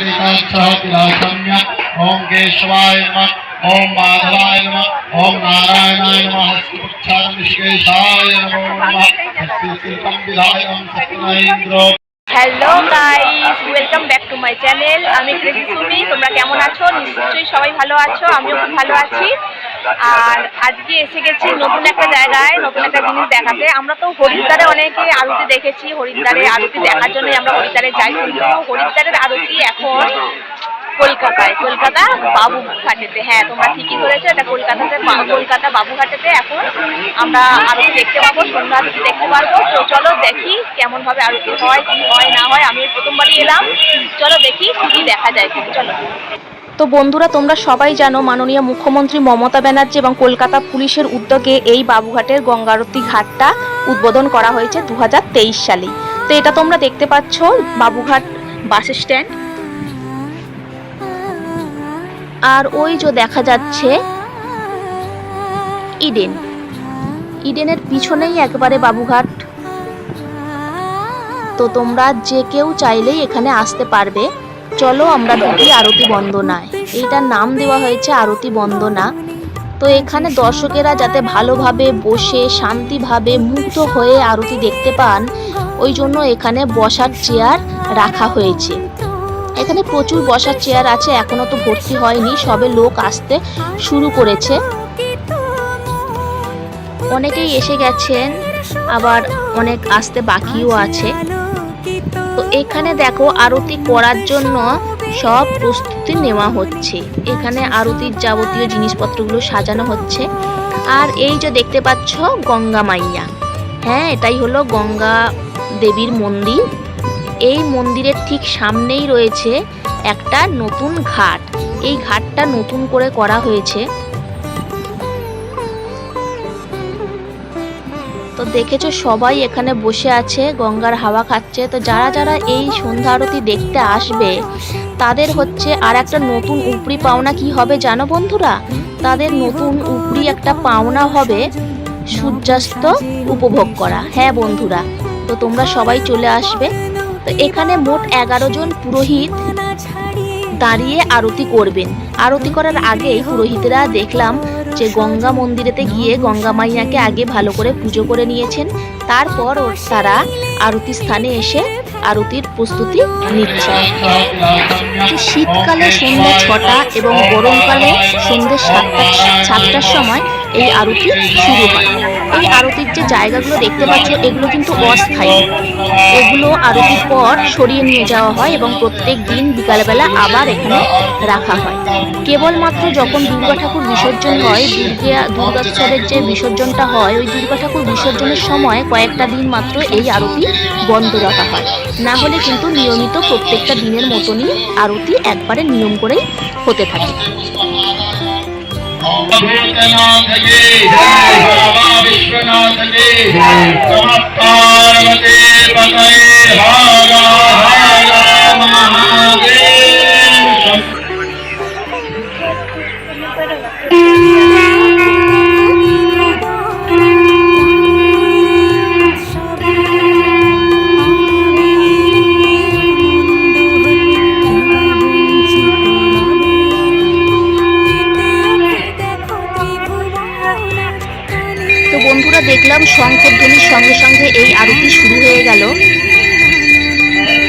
विलासम्य ॐ केशवाय नमः ॐ माधवाय नमः ॐ नारायणाय नमः ऋषिकेशाय नमो नमः शिल्पं विधाय ॐ सत्यनेन्द्रो hello guys welcome back to my channel আমি ক্রেজি সুমি। তোমরা কেমন আছো? নিশ্চয়ই সবাই ভালো আছো। আমিও খুব ভালো আছি। আর আজকে এসে গেছি নতুন একটা জায়গায়, নতুন একটা জিনিস দেখাতে। আমরা তো হরিদ্বারে অনেকে আরতি দেখেছি। হরিদ্বারে আরতি দেখার জন্যই আমরা হরিদ্বারে যাই। কিন্তু হরিদ্বারের আরতি এখন কলকাতায়। কলকাতা বাবুঘাটেতে। হ্যাঁ তোমরা ঠিকই ধরেছো, এটা কলকাতাতে কলকাতা বাবুঘাটেতে এখন আমরা আরতি দেখতে পাবো, সন্ধ্যা দেখতে পারব। তো চলো দেখি কেমন ভাবে আরতি হয়, কি হয়, না হয়। আমি প্রথমবারই এলাম। চলো দেখি, কি কি দেখা যায় চলো। তো বন্ধুরা, তোমরা সবাই জানো মাননীয় মুখ্যমন্ত্রী মমতা ব্যানার্জি এবং কলকাতা পুলিশের উদ্যোগে এই বাবুঘাটের গঙ্গারতি ঘাটটা উদ্বোধন করা হয়েছে দু হাজার তেইশ সালে তো এটা তোমরা দেখতে পাচ্ছ, বাবুঘাট বাস স্ট্যান্ড। আর ওই যে দেখা যাচ্ছে ইডেন। ইডেনের পিছনেই একবারে বাবুঘাট। তো তোমরা যে কেউ চাইলেই এখানে আসতে পারবে। চলো আমরা ঢুকি আরতি বন্দনায়। এইটার নাম দেওয়া হয়েছে আরতি বন্দনা। তো এখানে দর্শকেরা যাতে ভালোভাবে বসে, শান্তিভাবে মুগ্ধ হয়ে আরতি দেখতে পান, ওই জন্য এখানে বসার চেয়ার রাখা হয়েছে। এখানে প্রচুর বসার চেয়ার আছে, এখনও তো ভর্তি হয়নি, সবে লোক আসতে শুরু করেছে। অনেকেই এসে গেছেন, আবার অনেক আসতে বাকিও আছে। তো এখানে দেখো আরতি করার জন্য সব প্রস্তুতি নেওয়া হচ্ছে। এখানে আরতির যাবতীয় জিনিসপত্রগুলো সাজানো হচ্ছে। আর এই যে দেখতে পাচ্ছ গঙ্গা মাইয়া। হ্যাঁ এটাই হলো গঙ্গা দেবীর মন্দির। এই মন্দিরের ঠিক সামনেই রয়েছে একটা নতুন ঘাট। এই ঘাটটা নতুন করে করা হয়েছে। তো দেখেছ, সবাই এখানে বসে আছে, গঙ্গার হাওয়া খাচ্ছে। তো যারা যারা এই সন্ধ্যা আরতি দেখতে আসবে, তাদের হচ্ছে আর একটা নতুন উপরি পাওনা কি হবে জানো বন্ধুরা? তাদের নতুন উপরি একটা পাওনা হবে সূর্যাস্ত উপভোগ করা। হ্যাঁ বন্ধুরা, তো তোমরা সবাই চলে আসবে। তো এখানে মোট এগারো জন পুরোহিত দাঁড়িয়ে আরতি করবেন। আরতি করার আগেই পুরোহিতরা দেখলাম যে গঙ্গা মন্দিরেতে গিয়ে গঙ্গা মাইয়াকে আগে ভালো করে পুজো করে নিয়েছেন। তারপর তারা আরতি স্থানে এসে আরতির প্রস্তুতি নিচ্ছে। শীতকালে সন্ধ্যে ছটা এবং গরমকালে সন্ধ্যে সাতটা সাতটার সময় এই আরতি শুরু হয়। এই আরতির যে জায়গাগুলো দেখতে পাচ্ছ এগুলো কিন্তু অস্থায়ী। এগুলো আরতির পর সরিয়ে নিয়ে যাওয়া হয় এবং প্রত্যেক দিন বিকালবেলা আবার এখানে রাখা হয়। কেবলমাত্র যখন দুর্গা ঠাকুর বিসর্জন হয়, দুর্গা দুর্গোৎসবের যে বিসর্জনটা হয়, ওই দুর্গা ঠাকুর বিসর্জনের সময় কয়েকটা দিন মাত্র এই আরতি বন্ধ রাখা হয়। না হলে কিন্তু নিয়মিত প্রত্যেকটা দিনের মতনই আরতি একবারে নিয়ম করেই হতে থাকে। भूतनाथ की बाबा विश्वनाथ की पार्वती पते हर हर महादेव। শঙ্খধ্বনির সঙ্গে সঙ্গে এই আরতি শুরু হয়ে গেল।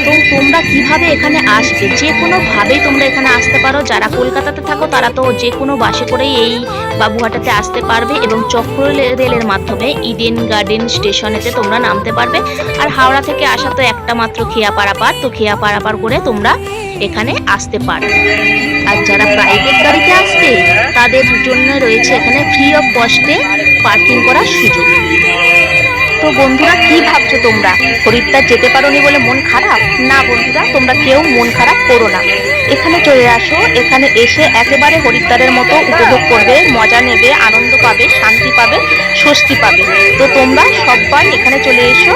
তো তোমরা কীভাবে এখানে আসবে? যে কোনো ভাবেই তোমরা এখানে আসতে পারো। যারা কলকাতাতে থাকো, তারা তো যে কোনো বাসে করেই এই বাবুহাটাতে আসতে পারবে এবং চক্র রেলের মাধ্যমে ইডেন গার্ডেন স্টেশনেতে তোমরা নামতে পারবে। আর হাওড়া থেকে আসা তো একটা মাত্র খেয়া পারাপার তো খেয়া পারাপার করে তোমরা এখানে আসতে পারবে। আর যারা প্রাইভেট গাড়িতে আসবে, তাদের জন্য রয়েছে এখানে ফ্রি অফ কস্টে পার্কিং করার সুযোগ। তো বন্ধুরা, কি ভাবছ তোমরা? হরিদ্বার যেতে পারোনি বলে মন খারাপ? না বন্ধুরা, তোমরা কেউ মন খারাপ করো না। এখানে চলে আসো, এখানে এসে একেবারে হরিদ্বারের মতো উপভোগ করবে, মজা নেবে, আনন্দ পাবে, শান্তি পাবে, স্বস্তি পাবে। তো তোমরা সবাই এখানে চলে এসো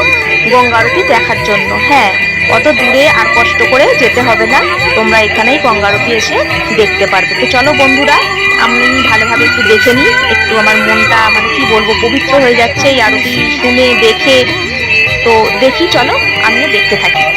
গঙ্গারতি দেখার জন্য। হ্যাঁ অত দূরে আর কষ্ট করে যেতে হবে না। তোমরা এখানেই গঙ্গারতি এসে দেখতে পারবে। তো চলো বন্ধুরা, আমি ভালোভাবে একটু দেখে নিই। একটু আমার মনটা মানে কি বলব, পবিত্র হয়ে যাচ্ছে এই আরতি শুনে, দেখে। তো দেখি, চলো, আমিও দেখতে থাকি।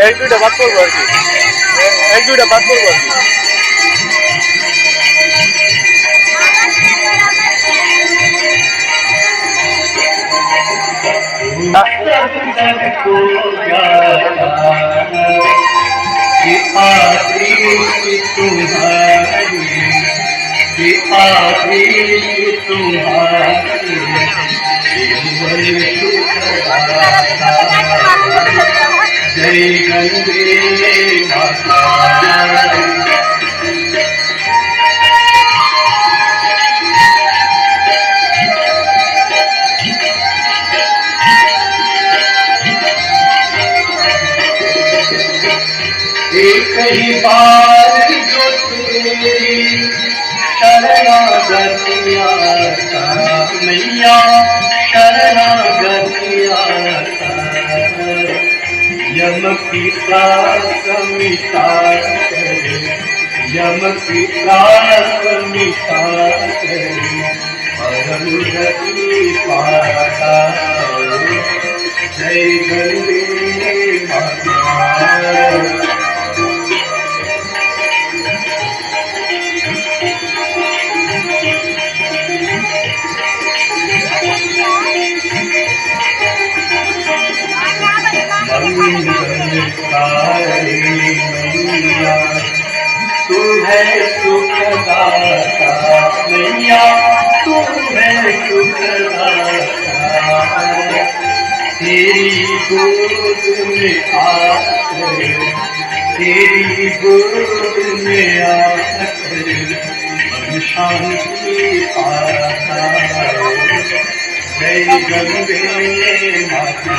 এক দুইটা বাদ করবো আর কি এ- এক দুইটা বাদ করবো আর কি सबको जाता कि आखिरी तुम्हारी कि आखिरी तुम्हारी केवल सुखदाता जय गंगे माता यम प्रास करे यम पिता मिटा करे पाता जय गंगे मैया तू है सुखदाता तेरी गोद में आकर तेरी गोद में आकर मन शांति पाता जय गंगे माता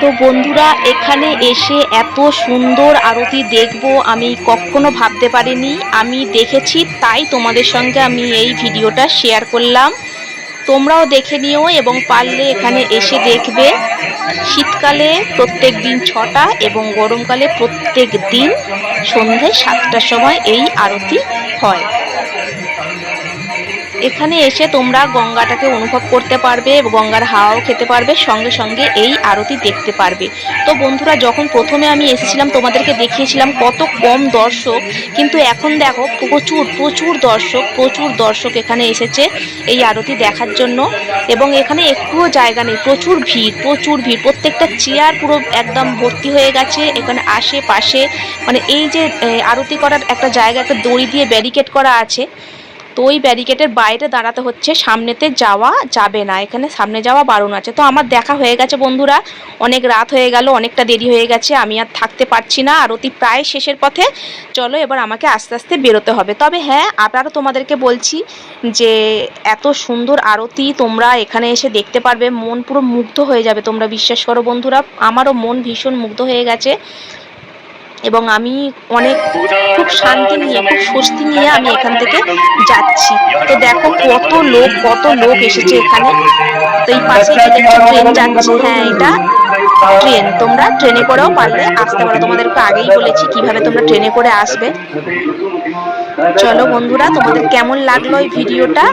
তো বন্ধুরা, এখানে এসে এত সুন্দর আরতি দেখব আমি কখনো ভাবতে পারিনি। আমি দেখেছি, তাই তোমাদের সঙ্গে আমি এই ভিডিওটা শেয়ার করলাম। তোমরাও দেখে নিও এবং পারলে এখানে এসে দেখবে। শীতকালে প্রত্যেক দিন ছটা এবং গরমকালে প্রত্যেক দিন সন্ধে সাতটার সময় এই আরতি হয়। এখানে এসে তোমরা গঙ্গাটাকে অনুভব করতে পারবে, গঙ্গার হাওয়াও খেতে পারবে, সঙ্গে সঙ্গে এই আরতি দেখতে পারবে। তো বন্ধুরা, যখন প্রথমে আমি এসেছিলাম, তোমাদেরকে দেখিয়েছিলাম কত কম দর্শক, কিন্তু এখন দেখো প্রচুর প্রচুর দর্শক প্রচুর দর্শক এখানে এসেছে এই আরতি দেখার জন্য। এবং এখানে একটুও জায়গা নেই, প্রচুর ভিড় প্রচুর ভিড়। প্রত্যেকটা চেয়ার পুরো একদম ভর্তি হয়ে গেছে, এখানে আশেপাশে মানে এই যে আরতি করার একটা জায়গা, একটা দড়ি দিয়ে ব্যারিকেড করা আছে। তো ওই ব্যারিকেডের বাইরে দাঁড়াতে হচ্ছে, সামনেতে যাওয়া যাবে না। এখানে সামনে যাওয়া বারণ আছে। তো আমার দেখা হয়ে গেছে বন্ধুরা, অনেক রাত হয়ে গেল, অনেকটা দেরি হয়ে গেছে, আমি আর থাকতে পারছি না। আরতি প্রায় শেষের পথে, চলো এবার আমাকে আস্তে আস্তে বেরোতে হবে। তবে হ্যাঁ আবারও তোমাদেরকে বলছি যে, এত সুন্দর আরতি তোমরা এখানে এসে দেখতে পারবে। মন পুরো মুগ্ধ হয়ে যাবে, তোমরা বিশ্বাস করো বন্ধুরা। আমারও মন ভীষণ মুগ্ধ হয়ে গেছে। এবং আমি অনেক খুব শান্তি নিয়ে, খুব স্বস্তি নিয়ে আমি এখান থেকে যাচ্ছি। তো দেখো কত লোক কত লোক এসেছে এখানে। তো এই পাশে ট্রেন যাচ্ছে হ্যাঁ এটা ট্রেন। তোমরা ট্রেনে করেও পারলে আসতে। পারো তোমাদেরকে আগেই বলেছি কীভাবে তোমরা ট্রেনে করে আসবে। চলো বন্ধুরা, তোমাদের কেমন লাগল এই ভিডিওটা?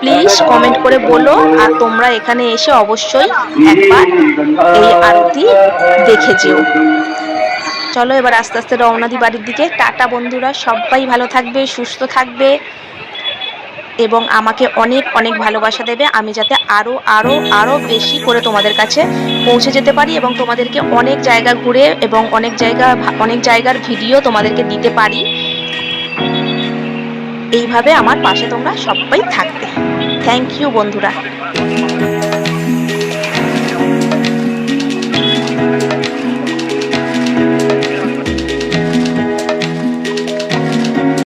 প্লিজ কমেন্ট করে বলো। আর তোমরা এখানে এসে অবশ্যই একবার এই আরতি দেখে যেও। চলো এবার আস্তে আস্তে রওনা দি বাড়ির দিকে। টাটা বন্ধুরা, সবাই ভালো থাকবে, সুস্থ থাকবে এবং আমাকে অনেক অনেক ভালোবাসা দেবে। আমি যাতে আরও আরও আরও বেশি করে তোমাদের কাছে পৌঁছে যেতে পারি এবং তোমাদেরকে অনেক জায়গা ঘুরে এবং অনেক জায়গা, অনেক জায়গার ভিডিও তোমাদেরকে দিতে পারি। এইভাবে আমার পাশে তোমরা সবাই থাকবে। থ্যাংক ইউ বন্ধুরা।